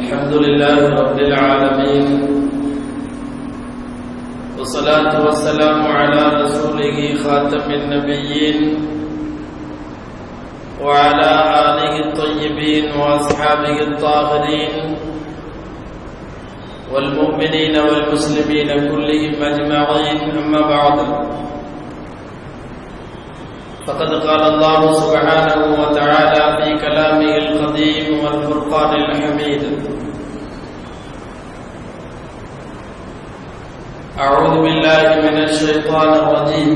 الحمد لله رب العالمين والصلاة والسلام على رسوله خاتم النبيين وعلى آله الطيبين وأصحابه الطاهرين والمؤمنين والمسلمين كلهم أجمعين. أما بعد فقد قال الله سبحانه أعوذ بالله من الشيطان الرجيم.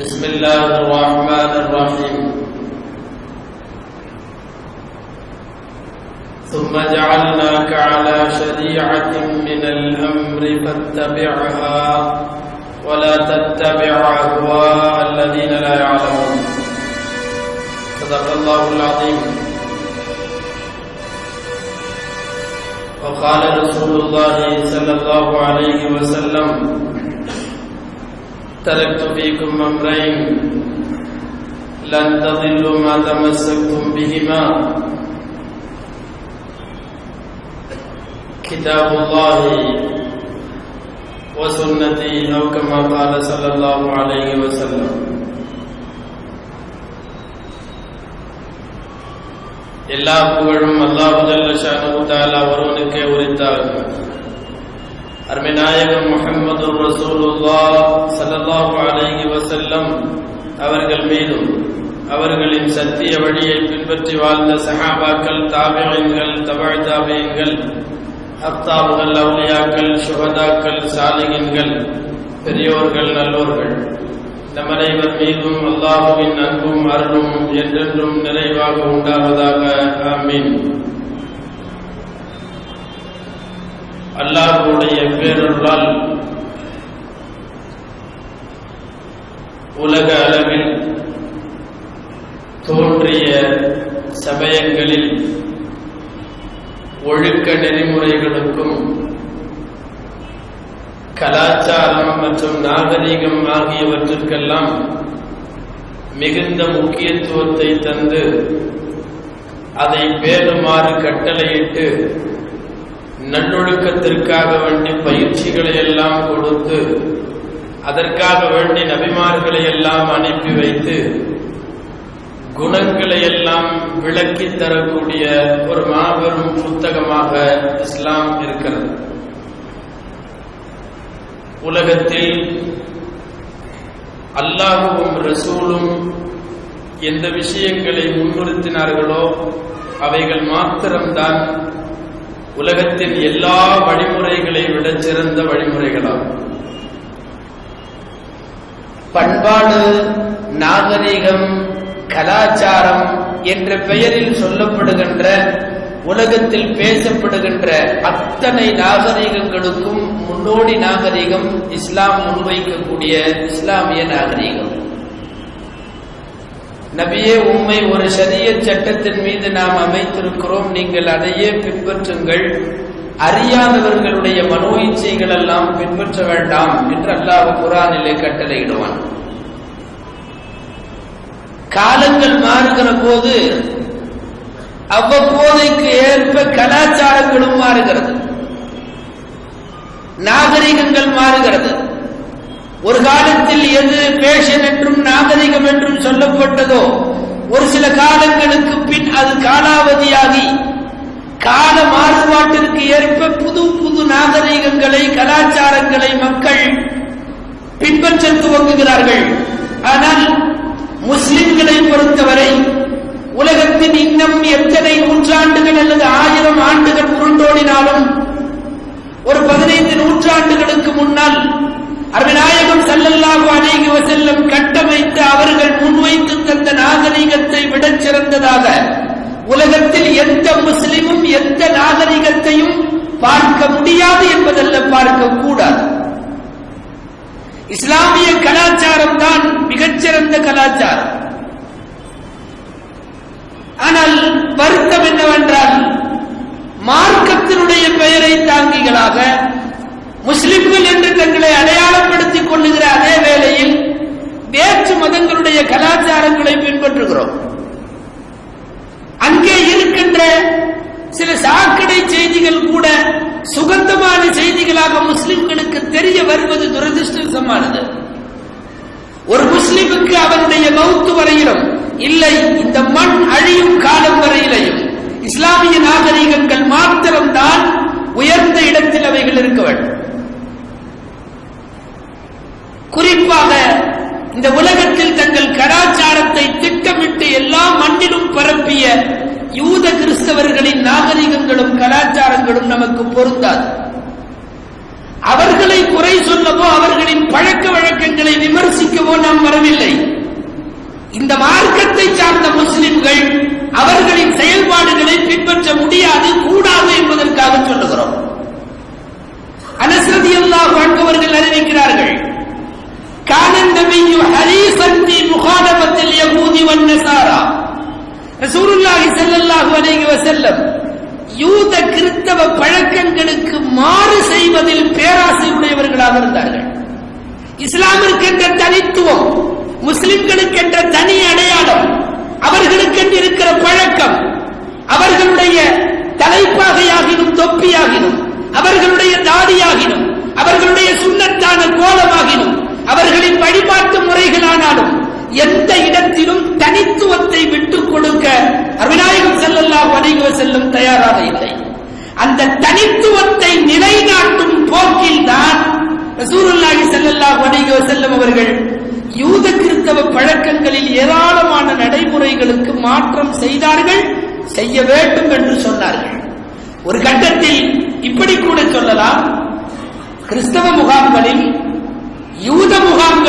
بسم الله الرحمن الرحيم. ثم جعلناك على شريعة من الأمر فاتبعها ولا تتبع أهواء الذين لا يعلمون. صدق الله العظيم. وقال رسول الله صلى الله عليه وسلم تركت فيكم أمرين لن تضلوا ما تمسكتم بهما. كتاب الله وسنتي أو كما قال صلى الله عليه وسلم. எல்லா புகழும் அல்லாஹுதல்ல ஒருவனுக்கே உரித்தாகும் அருமைநாயகம் முகமது முஹம்மது ரசூலுல்லாஹ் ஸல்லல்லாஹு அவர்கள் மீதும் அவர்களின் சத்திய வழியை பின்பற்றி வாழ்ந்த சஹாபாக்கள் தாபியங்கள் தபழ் தாபியங்கள் அப்தாபுகள் அவுலியாக்கள் சுகதாக்கள் சாலிகன்கள் பெரியோர்கள் நல்லோர்கள் நம் அனைவர் மீதும் அல்லாஹுவின் அன்பும் அருளும் என்றென்றும் நிறைவாக உண்டாவதாக. ஆமீன். அல்லாஹுடைய பேரொருளால் உலக அளவில் தோன்றிய சமயங்களில் ஒழுக்க நெறிமுறைகளுக்கும் கலாச்சார மற்றும் நாகரிகம் ஆகியவற்றிற்கெல்லாம் மிகுந்த முக்கியத்துவத்தை தந்து அதை பேணுமாறு கட்டளையிட்டு நல்லொழுக்கத்திற்காக வேண்டி பயிற்சிகளை எல்லாம் கொடுத்து அதற்காக வேண்டி நபிமார்களை எல்லாம் அனுப்பி வைத்து குணங்களை எல்லாம் விளக்கி தரக்கூடிய ஒரு மாபெரும் புத்தகமாக இஸ்லாம் இருக்கிறது. உலகத்தில் அல்லாஹுவும் ரசூலும் எந்த விஷயங்களை முன்னிறுத்தினார்களோ அவைகள் மாத்திரம்தான் உலகத்தின் எல்லா வழிமுறைகளை விட சிறந்த வழிமுறைகளாகும். பண்பாடு நாகரிகம் கலாச்சாரம் என்ற பெயரில் சொல்லப்படுகின்ற உலகத்தில் பேசப்படுகின்ற அத்தனை நாகரிகங்களுக்கும் முன்னோடி நாகரிகம் இஸ்லாம் முன்வைக்கக்கூடிய இஸ்லாமிய நாகரிகம். நபியே உண்மை ஒரு சரிய சட்டத்தின் மீது நாம் அமைத்திருக்கிறோம். நீங்கள் அதையே பின்பற்றுங்கள். அறியாதவர்களுடைய மனோ இச்சைகள் எல்லாம் பின்பற்ற வேண்டாம் என்று அல்லாஹ் குரானிலே கட்டளையிடுவான். காலங்கள் மாறுகிற போது அவ்வப்போதைக்கு ஏற்ப கலாச்சாரங்களும் மாறுகிறது. நாகரிகங்கள் மாறுகிறது. ஒரு காலத்தில் எது பேஷன் என்றும் நாகரிகம் என்றும் சொல்லப்பட்டதோ ஒரு சில காலங்களுக்கு பின் அது காலாவதியாகி கால மாறுபாட்டிற்கு ஏற்ப புது புது நாகரிகங்களை கலாச்சாரங்களை மக்கள் பின்பற்ற துவங்குகிறார்கள் ஆனால் முஸ்லிம்களை பொறுத்தவரை உலகத்தின் இன்னும் எத்தனை நூற்றாண்டுகள் அல்லது ஆயிரம் ஆண்டுகள் உருண்டோடினாலும் ஒரு பதினைந்து நூற்றாண்டுகளுக்கு முன்னால் அருநாயகம் சல்லல்லாஹு அநேகி செல்லும் கட்டமைத்து அவர்கள் முன்வைத்து தந்த நாகரிகத்தை விட சிறந்ததாக உலகத்தில் எந்த முஸ்லிமும் எந்த நாகரிகத்தையும் பார்க்க முடியாது என்பதல்ல பார்க்க கூடாது. இஸ்லாமிய கலாச்சாரம் தான் மிகச்சிறந்த கலாச்சாரம். ஆனால் வருத்தம் என்னவென்றால் மார்க்கத்தினுடைய பெயரை தாங்கிகளாக முஸ்லிம்கள் என்று தங்களை அடையாளப்படுத்திக் கொள்ளுகிற அதே வேளையில் வேற்று மதங்களுடைய கலாச்சாரங்களை பின்பற்றுகிறோம். அங்கே இருக்கின்ற சில சாக்கடை செய்திகள் கூட சுகந்தமான செய்திகளாக முஸ்லிம்களுக்கு தெரிய வருவது துரதிருஷ்டமானது ஒரு முஸ்லிமுக்கு அவனுடைய மௌத்து வரையிலும் இல்லை. இந்த மண் அழியும் காலம் வரையிலையும் இஸ்லாமிய நாகரிகங்கள் மாத்திரம்தான் உயர்ந்த இடத்தில் அவைகள் இருக்க வேண்டும். குறிப்பாக இந்த உலகத்தில் தங்கள் கலாச்சாரத்தை திட்டமிட்டு எல்லா மண்ணிலும் பரப்பிய யூத கிறிஸ்தவர்களின் நாகரிகங்களும் கலாச்சாரங்களும் நமக்கு பொருந்தாது. அவர்களை குறை சொல்லவோ அவர்களின் பழக்க வழக்கங்களை விமர்சிக்கவோ நாம் வரவில்லை. இந்த மார்க்கத்தை சார்ந்த முஸ்லிம்கள் அவர்களின் செயல்பாடுகளை பின்பற்ற முடியாது கூடாது என்பதற்காக சொல்லுகிறோம். அனஸ்ரதி அல்லாஹ் வாழ்ந்தவர்கள் அறிவிக்கிறார்கள் கானன் நபியு ஹரீசன் ஃபீ முகாலபத்தில் வன் நசாரா. ரசூலுல்லாஹி ஸல்லல்லாஹு அலைஹி வஸல்லம் யூத கிறிஸ்தவ பழக்கங்களுக்கு மாறு செய்வதில் பேராசை உடையவர்களாக இருந்தார்கள். இஸ்லாமிற்கு தனித்துவம் முஸ்லிம்களுக்கென்ற தனி அடையாளம் அவர்களுக்கென்று இருக்கிற பழக்கம் அவர்களுடைய தலைப்பாகையாகினும் தொப்பியாகினும் அவர்களுடைய தாடியாகினும் அவர்களுடைய சுண்ணத்தான கோலமாகினும் அவர்களின் வழிபாட்டு முறைகளானாலும் எந்த இடத்திலும் தனித்துவத்தை விட்டுக் கொடுக்க அருவிநாயகம் செல்லல்லாம் வணிக செல்லும் தயாராக இல்லை. அந்த தனித்துவத்தை நிலைநாட்டும் போக்கில் தான் ரசூலுல்லாஹி செல்லல்லா வணிக செல்லும் அவர்கள் யூத கிறிஸ்தவ பழக்கங்களில் ஏராளமான நடைமுறைகளுக்கு மாற்றம் செய்தார்கள் செய்ய வேண்டும் என்று சொன்னார்கள். ஒரு கட்டத்தில் இப்படி கூட சொல்லலாம். கிறிஸ்தவ முகாம்களில் யூத முகாம்கள்